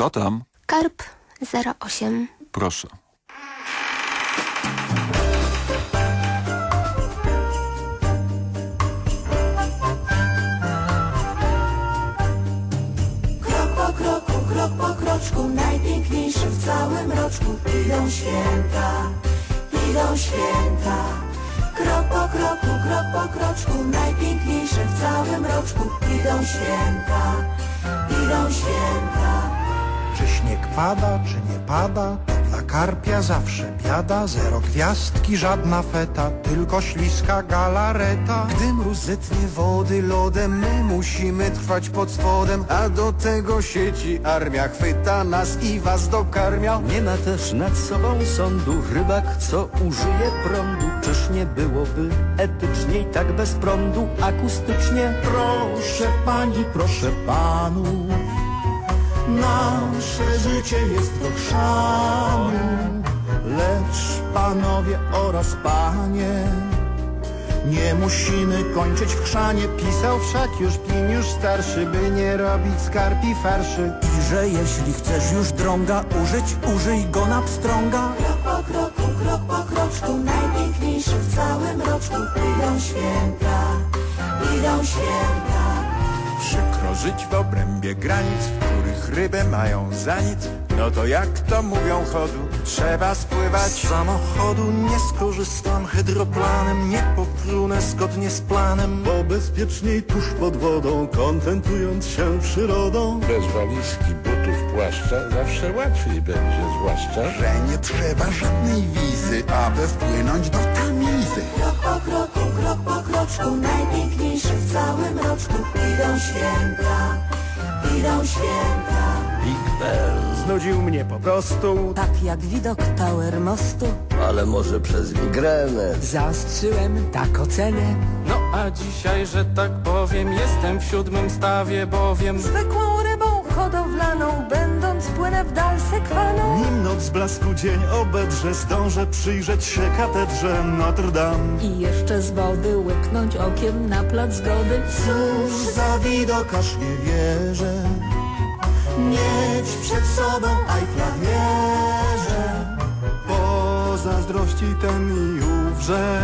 Kto tam? Karp 08. Proszę. Krok po kroku, krok po kroczku, najpiękniejszy w całym roczku. Idą święta, idą święta. Krok po kroku, krok po kroczku, najpiękniejszy w całym roczku. Idą święta, idą święta. Pada, czy nie pada, dla karpia zawsze biada. Zero gwiazdki, żadna feta, tylko śliska galareta. Gdy mróz zetnie wody lodem, my musimy trwać pod spodem. A do tego sieci armia chwyta nas i was dokarmia. Nie ma też nad sobą sądu rybak, co użyje prądu. Czyż nie byłoby etyczniej tak bez prądu, akustycznie? Proszę pani, proszę panów, nasze życie jest do chrzanu. Lecz panowie oraz panie, nie musimy kończyć w chrzanie. Pisał wszak już Pliniusz starszy, by nie robić skarpi farszy. I że jeśli chcesz już drąga użyć, użyj go na pstrąga. Krok po kroku, krok po kroczku, najpiękniejszy w całym roczku. Idą święta, idą święta. Przykro żyć w obrębie granic, w których rybę mają za nic. No to jak to mówią chodu, trzeba spływać. Z samochodu nie skorzystam hydroplanem, nie pofrunę zgodnie z planem, bo bezpieczniej tuż pod wodą, kontentując się przyrodą. Bez walizki, butów, płaszcza zawsze łatwiej będzie, zwłaszcza, Że nie trzeba żadnej wizy, aby wpłynąć do tamizy. Krok po kroku, krok po kroczku, najpiękniejszy w całym roczku. Idą święta, idą święta. Big Bell znudził mnie po prostu. Tak jak widok Tower Mostu. Ale może przez migrenę. Zaostrzyłem tak ocenę. No a dzisiaj, że tak powiem, jestem w siódmym stawie, bowiem Zwykłą rybą hodowlaną, będąc płynę w dal sekwaną. Nim noc blasku dzień obedrze, zdążę przyjrzeć się katedrze Notre Dame. I jeszcze z wody łyknąć okiem na plac zgody. Cóż za widok, aż nie wierzę Mieć przed sobą Eiffla wieżę Po zazdrości ten i ówrze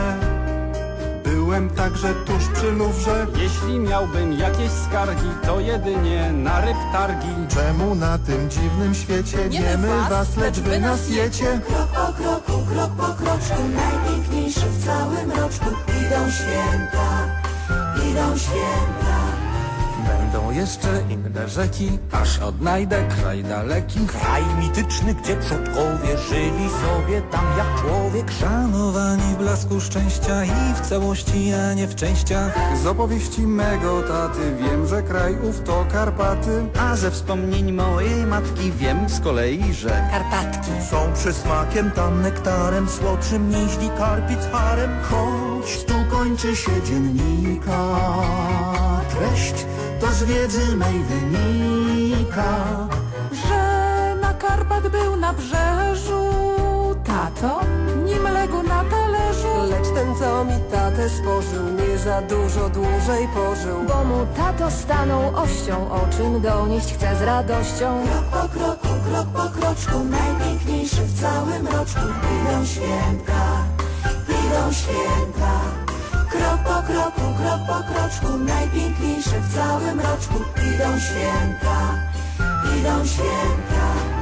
Byłem także tuż przy Luwrze jeśli miałbym jakieś skargi, to jedynie na ryb targi. Czemu na tym dziwnym świecie nie my was, lecz wy nas jecie? Krok po kroku, krok po kroczku, najpiękniejszy w całym roczku. Idą święta, idą święta. Będą jeszcze inne rzeki, aż odnajdę kraj daleki. Kraj mityczny, gdzie przodkowie żyli sobie tam jak człowiek. Szanowani w blasku szczęścia i w całości, a nie w częściach. Z opowieści mego taty wiem, że kraj ów to Karpaty A ze wspomnień mojej matki wiem z kolei, że Karpatki. Są przysmakiem tam nektarem Słodszym niźli karpic harem Choć tu kończy się dziennika Treść to z wiedzy mej wynika Że na Karpat był na brzeżu tato, nim legł na talerzu. Lecz ten, co mi tatę spożył, nie za dużo dłużej pożył. Bo mu tato stanął ością, o czym donieść chce z radością. Krok po kroku, krok po kroczku, najpiękniejszy w całym roczku. Idą święta, idą święta. Krok po kroku, krok po kroczku, najpiękniejszy w całym roczku. Idą święta, idą święta.